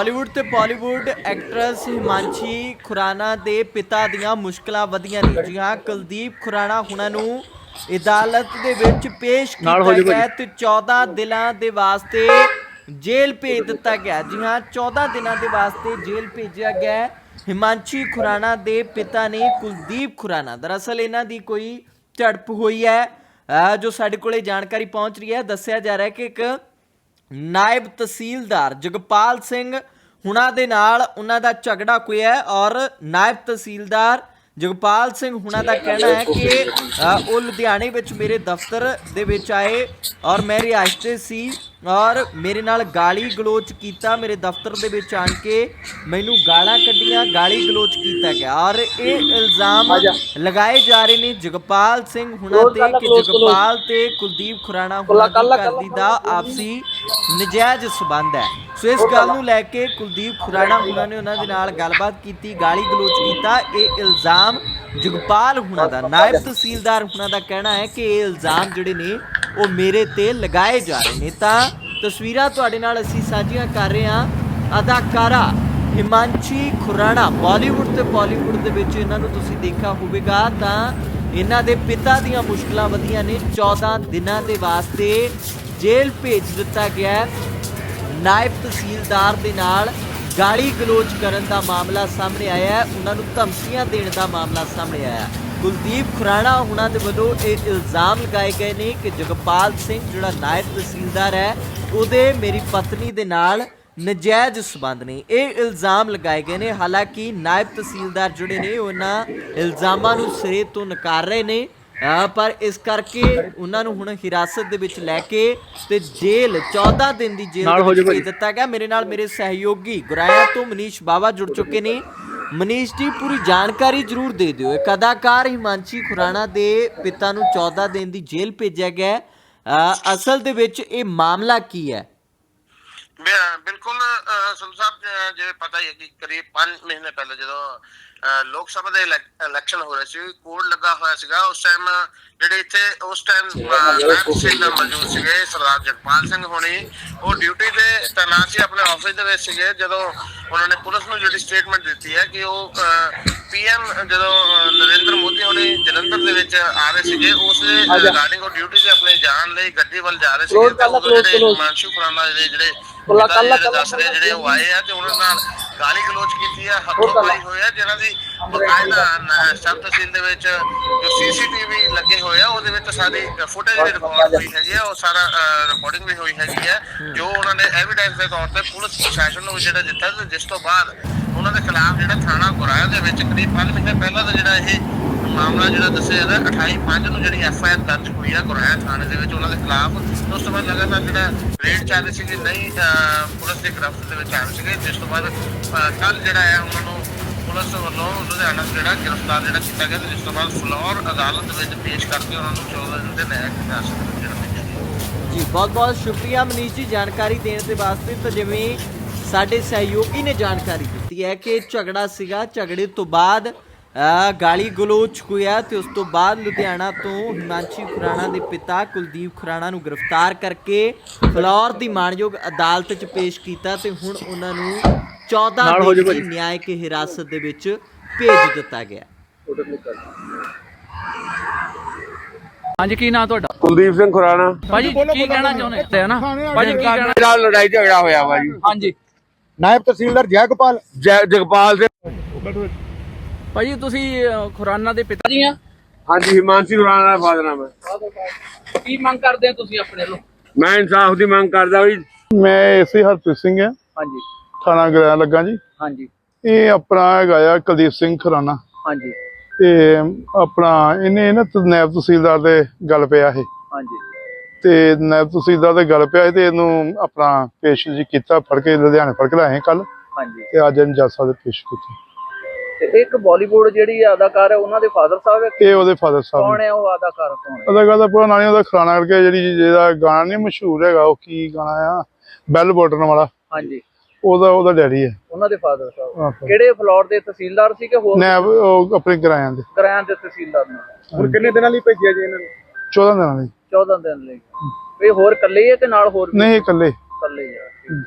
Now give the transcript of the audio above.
Hollywood ਤੇ Bollywood actress Himanshi Khurana ਦੇ ਪਿਤਾ ਦੀਆਂ ਮੁਸ਼ਕਲਾਂ ਵਧੀਆਂ ਨੇ। ਜੀ ਹਾਂ ਕੁਲਦੀਪ ਖੁਰਾਨਾ ਹੁਣਾਂ ਨੂੰ ਅਦਾਲਤ ਦੇ ਵਿੱਚ ਪੇਸ਼ ਕੀਤਾ ਗਿਆ ਤੇ 14 ਦਿਨਾਂ ਦੇ ਵਾਸਤੇ ਜੇਲ੍ਹ ਭੇਜ ਦਿੱਤਾ ਗਿਆ। ਜੀ ਹਾਂ 14 ਦਿਨਾਂ ਦੇ ਵਾਸਤੇ ਜੇਲ੍ਹ ਭੇਜਿਆ ਗਿਆ। ਹਿਮਾਂਸ਼ੀ ਖੁਰਾਨਾ ਦੇ ਪਿਤਾ ਨੇ ਕੁਲਦੀਪ ਖੁਰਾਨਾ। ਦਰਅਸਲ ਇਹਨਾਂ ਦੀ ਕੋਈ ਝੜਪ ਹੋਈ ਹੈ ਜੋ ਸਾਡੇ ਕੋਲੇ ਜਾਣਕਾਰੀ ਪਹੁੰਚ ਰਹੀ ਹੈ। ਦੱਸਿਆ ਜਾ ਰਿਹਾ ਹੈ ਕਿ ਇੱਕ ਨਾਇਬ ਤਹਿਸੀਲਦਾਰ ਜਗਪਾਲ ਸਿੰਘ ਹੁਣਾਂ ਦੇ ਨਾਲ ਉਹਨਾਂ ਦਾ ਝਗੜਾ ਹੋਇਆ ਔਰ ਨਾਇਬ ਤਹਿਸੀਲਦਾਰ ਜਗਪਾਲ ਸਿੰਘ ਹੁਣਾਂ ਦਾ ਕਹਿਣਾ ਹੈ ਕਿ ਉਹ ਲੁਧਿਆਣੇ ਵਿੱਚ ਮੇਰੇ ਦਫ਼ਤਰ ਦੇ ਵਿੱਚ ਆਏ ਔਰ ਮੈਂ ਰਿਹਾਇਸ਼ ਤੇ ਸੀ ਔਰ ਮੇਰੇ ਨਾਲ ਗਾਲੀ ਗਲੋਚ ਕੀਤਾ ਮੇਰੇ ਦਫ਼ਤਰ ਦੇ ਵਿੱਚ ਆਣ ਕੇ ਮੈਨੂੰ ਗਾਲਾਂ ਕੱਢੀਆਂ ਗਾਲੀ ਗਲੋਚ ਕੀਤਾ ਗਿਆ। ਔਰ ਇਹ ਇਲਜ਼ਾਮ ਲਗਾਏ ਜਾ ਰਹੇ ਨੇ ਜਗਪਾਲ ਸਿੰਘ ਹੁਣਾਂ ਤੇ ਕਿ ਜਗਪਾਲ ਤੇ ਕੁਲਦੀਪ ਖੁਰਾਣਾ ਹੁਣਾਂ ਦੀ ਘਰ ਦੀ ਦਾ ਆਪਸੀ ਨਜਾਇਜ਼ ਸਬੰਧ ਹੈ। ਸੋ ਇਸ ਗੱਲ ਨੂੰ ਲੈ ਕੇ ਕੁਲਦੀਪ ਖੁਰਾਣਾ ਹੁਣਾਂ ਨੇ ਉਹਨਾਂ ਦੇ ਨਾਲ ਗੱਲਬਾਤ ਕੀਤੀ ਗਾਲੀ ਗਲੋਚ ਕੀਤਾ। ਇਹ ਇਲਜ਼ਾਮ ਜਗਪਾਲ ਹੁਣਾਂ ਦਾ ਨਾਇਬ ਤਹਿਸੀਲਦਾਰ ਹੁਣਾਂ ਦਾ ਕਹਿਣਾ ਹੈ ਕਿ ਇਹ ਇਲਜ਼ਾਮ ਜਿਹੜੇ ਨੇ ਉਹ ਮੇਰੇ ਤੇ ਲਗਾਏ ਜਾ ਰਹੇ ਨੇ। ਤਾਂ ਤਸਵੀਰਾਂ ਤੁਹਾਡੇ ਨਾਲ ਅਸੀਂ ਸਾਂਝੀਆਂ ਕਰ ਰਹੇ ਹਾਂ। ਅਦਾਕਾਰਾ ਹਿਮਾਂਸ਼ੀ ਖੁਰਾਣਾ, ਬਾਲੀਵੁੱਡ ਤੇ ਬਾਲੀਵੁੱਡ ਦੇ ਵਿੱਚ ਇਹਨਾਂ ਨੂੰ ਤੁਸੀਂ ਦੇਖਿਆ ਹੋਵੇਗਾ। ਤਾਂ ਇਹਨਾਂ ਦੇ ਪਿਤਾ ਦੀਆਂ ਮੁਸ਼ਕਲਾਂ ਵਧੀਆਂ ਨੇ। 14 ਦਿਨਾਂ ਦੇ ਵਾਸਤੇ ਜੇਲ੍ਹ ਭੇਜ ਦਿੱਤਾ ਗਿਆ ਹੈ। ਨਾਇਬ ਤਹਿਸੀਲਦਾਰ ਦੇ ਨਾਲ ਗਾਲੀ ਗਲੋਚ ਕਰਨ ਦਾ ਮਾਮਲਾ ਸਾਹਮਣੇ ਆਇਆ ਹੈ। ਉਹਨਾਂ ਨੂੰ ਧਮਕੀਆਂ ਦੇਣ ਦਾ ਮਾਮਲਾ ਸਾਹਮਣੇ ਆਇਆ ਹੈ। ਕੁਲਦੀਪ ਖੁਰਾਣਾ ਉਹਨਾਂ ਦੇ ਵੱਲੋਂ ਇਹ ਇਲਜ਼ਾਮ ਲਗਾਏ ਗਏ ਨੇ ਕਿ ਜਗਪਾਲ ਸਿੰਘ ਜਿਹੜਾ ਨਾਇਬ ਤਹਿਸੀਲਦਾਰ ਹੈ, ਉਹਦੇ ਮੇਰੀ ਪਤਨੀ ਦੇ ਨਾਲ ਨਜਾਇਜ਼ ਸਬੰਧ ਨੇ। ਇਹ ਇਲਜ਼ਾਮ ਲਗਾਏ ਗਏ ਨੇ। ਹਾਲਾਂਕਿ ਨਾਇਬ ਤਹਿਸੀਲਦਾਰ ਜਿਹੜੇ ਨੇ, ਉਹਨਾਂ ਇਲਜ਼ਾਮਾਂ ਨੂੰ ਸਿਰੇ ਤੋਂ ਨਕਾਰ ਰਹੇ ਨੇ। ਅਹ ਪਰ ਇਸ ਕਰਕੇ ਉਹਨਾਂ ਨੂੰ ਹੁਣ ਹਿਰਾਸਤ ਦੇ ਵਿੱਚ ਲੈ ਕੇ ਤੇ ਜੇਲ੍ਹ 14 ਦਿਨ ਦੀ ਜੇਲ੍ਹ ਦੇ ਵਿੱਚ ਭੇਜ ਦਿੱਤਾ ਗਿਆ। ਮੇਰੇ ਨਾਲ ਮੇਰੇ ਸਹਿਯੋਗੀ ਗੁਰਾਇਆ ਤੋਂ ਮਨੀਸ਼ ਬਾਵਾ ਜੁੜ ਚੁੱਕੇ ਨੇ। ਮਨੀਸ਼ ਜੀ ਪੂਰੀ ਜਾਣਕਾਰੀ ਜਰੂਰ ਦੇ ਦਿਓ। ਇੱਕ ਅਦਾਕਾਰ ਹਿਮਾਂਸ਼ੀ ਖੁਰਾਣਾ ਦੇ ਪਿਤਾ ਨੂੰ 14 ਦਿਨ ਦੀ ਜੇਲ੍ਹ ਭੇਜਿਆ ਗਿਆ ਹੈ। ਅਸਲ ਦੇ ਵਿੱਚ ਇਹ ਮਾਮਲਾ ਕੀ ਹੈ? ਬਿਲਕੁਲ ਸੰਧੂ ਸਾਹਿਬ ਜਿਵੇਂ ਪਤਾ ਹੀ ਹੈ ਕਿ ਕਰੀਬ 5 ਮਹੀਨੇ ਪਹਿਲਾਂ ਜਦੋਂ ਲੋਕ ਸਭਾ ਦੇ ਇਲੈਕ- ਇਲੈਕਸ਼ਨ ਹੋ ਰਹੇ ਸੀ ਕੋਡ ਲੱਗਾ ਹੋਇਆ ਸੀਗਾ ਉਸ ਟਾਈਮ ਜਿਹੜੇ ਇੱਥੇ ਉਸ ਟਾਈਮ ਤਹਿਸੀਲਦਾਰ ਮੌਜੂਦ ਸੀਗੇ ਸਰਦਾਰ ਜਗਪਾਲ ਸਿੰਘ ਹੋਣੀ ਉਹ ਡਿਊਟੀ ਤੇ ਤੈਨਾਤ ਸੀ ਆਪਣੇ ਆਫਿਸ ਦੇ ਵਿੱਚ ਸੀਗੇ ਜਦੋਂ ਉਹਨਾਂ ਨੇ ਪੁਲਿਸ ਨੂੰ ਜਿਹੜੀ ਸਟੇਟਮੈਂਟ ਦਿੱਤੀ ਹੈ ਕਿ ਉਹ ਪੀਐਮ ਜਦੋਂ ਨਰਿੰਦਰ ਮੋਦੀ ਹੋਣੀ ਜਲੰਧਰ ਦੇ ਵਿੱਚ ਆ ਰਹੇ ਸੀਗੇ ਉਸ ਦੇ ਰਿਗਾਰਡਿੰਗ ਉਹ ਡਿਊਟੀ ਤੇ ਆਪਣੇ ਜਾਣ ਲਈ ਗੱਡੀ ਵੱਲ ਜਾ ਰਹੇ ਸੀਗੇ ਤੇ ਉਦੋਂ ਜਿਹੜੇ ਮਾਨਸ਼ੂ ਖੁਰਾਨਾ ਜਿਹੜੇ ਜਿਹੜੇ ਜੀ ਜਿਹੜੇ ਦੱਸ ਰਹੇ ਜਿਹੜੇ ਉਹ ਆਏ ਆ ਤੇ ਉਹਨਾਂ ਨਾਲ ਗਾਲੀ ਗਲੋਚ ਕੀਤੀ ਆ ਹੱਥੋਂ ਪਾਈ ਹੋਇਆ ਜਿਨ੍ਹਾਂ ਦੀ ਬਕਾਇਦਾ ਨ- ਸਬ ਤਹਿਸੀਲ ਦੇ ਵਿੱਚ ਜੋ ਸੀਸੀਟੀਵੀ ਲੱਗੇ ਹੋਏ ਆ ਉਹਦੇ ਵਿੱਚ ਸਾਰੀ ਫੁਟੇਜ ਵੀ ਰਿਕਾਰਡ ਹੋਈ ਹੈਗੀ ਆ ਉਹ ਸਾਰਾ ਰਿਕਾਰਡਿੰਗ ਵੀ ਹੋਈ ਹੈਗੀ ਆ ਜੋ ਉਹਨਾਂ ਨੇ ਐਵੀਡੈਂਸ ਦੇ ਤੌਰ ਤੇ ਪੁਲਿਸ ਪ੍ਰਸ਼ਾਸਨ ਨੂੰ ਜਿਹੜਾ ਦਿੱਤਾ ਜਿਸ ਤੋਂ ਬਾਅਦ ਉਹਨਾਂ ਦੇ ਖਿਲਾਫ ਜਿਹੜਾ ਥਾਣਾ ਗੁਰਾਇਆ ਦੇ ਵਿੱਚ ਕਰੀਬ 5 ਮਹੀਨੇ ਪਹਿਲਾਂ ਦਾ ਜਿਹੜਾ ਇਹ ਮਾਮਲਾ ਜਿਹੜਾ ਦੱਸਿਆ ਜਾਂਦਾ 28 5 ਨੂੰ ਜਿਹੜੀ ਐਫ ਆਈ ਆਰ ਦਰਜ ਹੋਈ ਆ ਗੁਰਾਇਆ ਥਾਣੇ ਦੇ ਵਿੱਚ ਉਹਨਾਂ ਦੇ ਖਿਲਾਫ ਉਸ ਤੋਂ ਬਾਅਦ ਲਗਾਤਾਰ ਜਿਹੜਾ ਰੇਡ ਚੱਲ ਰਹੀ ਸੀ ਕਿ ਨਹੀਂ ਪੁਲਿਸ ਦੀ ਗ੍ਰਿਫਤ ਦੇ ਵਿੱਚ ਆ ਸੀਗੇ, ਜਿਸ ਤੋਂ ਬਾਅਦ ਕੱਲ ਜਿਹੜਾ ਹੈ ਉਹਨਾਂ ਨੂੰ ਪੁਲਿਸ ਵੱਲੋਂ ਲੁਧਿਆਣਾ ਜਿਹੜਾ ਗ੍ਰਿਫਤਾਰ ਜਿਹੜਾ ਕੀਤਾ ਗਿਆ ਜਿਸ ਤੋਂ ਬਾਅਦ ਫਲੋਰ ਅਦਾਲਤ ਦੇ ਵਿੱਚ ਪੇਸ਼ ਕਰਕੇ ਉਹਨਾਂ ਨੂੰ 14 ਦਿਨ ਦੇ ਨਿਆਇਕ ਹਿਰਾਸਤ ਦੇ ਜੀ ਬਹੁਤ ਬਹੁਤ ਸ਼ੁਕਰੀਆ ਮਨੀਸ਼ ਜੀ ਜਾਣਕਾਰੀ ਦੇਣ ਦੇ ਵਾਸਤੇ, ਤਾਂ ਜਿਵੇਂ ਸਾਡੇ ਸਹਿਯੋਗੀ ਨੇ ਜਾਣਕਾਰੀ ਦਿੱਤੀ ਹੈ ਕਿ ਝਗੜਾ ਸੀਗਾ, ਝਗੜੇ ਤੋਂ ਬਾਅਦ ਗਾਲੀ ਗਲੋਚ ਹੋਇਆ ਤੇ ਉਸ ਤੋਂ ਬਾਅਦ ਲੁਧਿਆਣਾ ਤੋਂ ਹਿਮਾਂਸ਼ੀ ਖੁਰਾਣਾ ਦੇ ਪਿਤਾ ਕੁਲਦੀਪ ਖੁਰਾਣਾ ਨੂੰ ਗ੍ਰਿਫਤਾਰ ਕਰਕੇ ਫਲੌਰ ਦੀ ਮਾਣਯੋਗ ਅਦਾਲਤ 'ਚ ਪੇਸ਼ ਕੀਤਾ ਤੇ ਹੁਣ ਉਹਨਾਂ ਨੂੰ 14 ਦਿਨ ਦੀ ਨਿਆਇਕ ਹਿਰਾਸਤ ਦੇ ਵਿੱਚ ਭੇਜ ਦਿੱਤਾ ਗਿਆ। ਹਾਂਜੀ ਕੀ ਨਾਂ ਤੁਹਾਡਾ? ਕੁਲਦੀਪ ਸਿੰਘ ਖੁਰਾਣਾ। ਭਾਜੀ ਕੀ ਕਹਿਣਾ ਚਾਹੁੰਦੇ ਤੇ ਨਾ ਭਾਜੀ ਕੀ ਕਹਿਣਾ? ਨਾਲ ਲੜਾਈ ਝਗੜਾ ਹੋਇਆ ਵਾ ਜੀ। ਹਾਂਜੀ। ਨਾਇਬ ਤਹਿਸੀਲਦਾਰ ਜੈਗੋਪਾਲ ਜਗਪਾਲ ਸਿੰਘ ਭਾਜੀ ਤੁਸੀਂ ਅਹ, ਖੁਰਾਨਾ ਦੇ ਪਿਤਾ ਜੀ ਆ? ਹਾਂਜੀ ਹਿਮਾਂਸ਼ੀ ਖੁਰਾਣਾ ਦਾ ਫਾਦਰ ਨਾਮ ਹੈ ਕੀ ਮੰਗ ਕਰਦੇ ਆ ਤੁਸੀਂ ਆਪਣੇ ਵੱਲੋਂ? ਮੈਂ ਇਨਸਾਫ ਦੀ ਮੰਗ ਕਰਦਾ ਵੀ ਮੈਂ ਏਸੀ ਹਰਪ੍ਰੀਤ ਸਿੰਘ ਆ ਹਾਂਜੀ। ਥਾਣਾ ਗ੍ਰਹਿ ਲੱਗਾ ਜੀ। ਹਾਂਜੀ। ਇਹ ਆਪਣਾ ਹੈਗਾ ਆ ਕੁਲਦੀਪ ਸਿੰਘ ਖਰਾਣਾ ਹਾਂਜੀ। ਤੇ ਆਪਣਾ ਇਹਨੇ ਨਾ ਤ- ਨਾਇਬ ਤਹਿਸੀਲਦਾਰ ਦੇ ਗੱਲ ਪਿਆ ਇਹ। ਹਾਂਜੀ। ਤੇ ਨਾਇਬ ਤਹਿਸੀਲਦਾਰ ਦੇ ਗੱਲ ਪਿਆ ਤੇ ਇਹਨੂੰ ਆਪਣਾ ਪੇਸ਼ ਜੀ ਕੀਤਾ ਫੜ ਕੇ ਲੁਧਿਆਣੇ ਫੜ ਕੇ ਲਾਏ ਕੱਲ ਹਾਂਜੀ। ਤੇ ਅੱਜ ਇਹਨੂੰ ਜੱਜ ਸਾਹਿਬ ਦੇ ਪੇਸ਼ ਕੀਤਾ। ਤੇ ਇੱਕ ਬਾਲੀਵੁੱਡ ਜਿਹੜੀ ਅਦਾਕਾਰ ਹੈ ਉਹਨਾਂ ਦੇ ਫਾਦਰ ਸਾਹਿਬ ਹੈ? ਇਹ ਉਹਦੇ ਫਾਦਰ ਸਾਹਿਬ ਕੌਣ ਨੇ। ਹੈ ਉਹ ਅਦਾਕਾਰ ਕੌਣ ਹੈ? ਉਹਦਾ ਗੱਲ ਪੂਰਾ ਨਾਂ ਨੀ ਉਹਦਾ ਖਰਾਣਾ ਕਰਕੇ ਜਿਹੜੀ ਜਿਹਦਾ ਗਾਣਾ ਨਹੀਂ ਮਸ਼ਹੂਰ ਹੈਗਾ ਉਹ ਕੀ ਗਾਣਾ ਆ? ਬੈਲ ਬਟਨ ਵਾਲਾ। ਹਾਂਜੀ। ਉਹਦਾ ਉਹਦਾ ਡੈਡੀ ਹੈ। ਉਹਨਾਂ ਦੇ ਫਾਦਰ ਸਾਹਿਬ। ਕਿਹੜੇ ਫਲੋਰ ਦੇ ਤਹਿਸੀਲਦਾਰ ਸੀ ਕਿ ਹੋਰ? ਨਾਇਬ ਉਹ ਆਪਣੇ ਕਿਰਾਇਆਂ ਦੇ। ਕਰਾਇਆਂ ਦੇ ਤਹਿਸੀਲਦਾਰ ਨੇ। ਹੁਣ ਕਿੰਨੇ ਦਿਨਾਂ ਲਈ ਭੇਜਿਆ ਜੀ ਇਹਨਾਂ ਨੂੰ? 14 ਦਿਨਾਂ ਲਈ। 14 ਦਿਨ ਲਈ। ਇਹ ਹੋਰ ਇਕੱਲੇ ਹੀ ਹੈ ਕਿ ਨਾਲ ਹੋਰ ਨਹੀਂ ਇਕੱਲੇ। ਇਕੱਲੇ ਹੀ ਆ।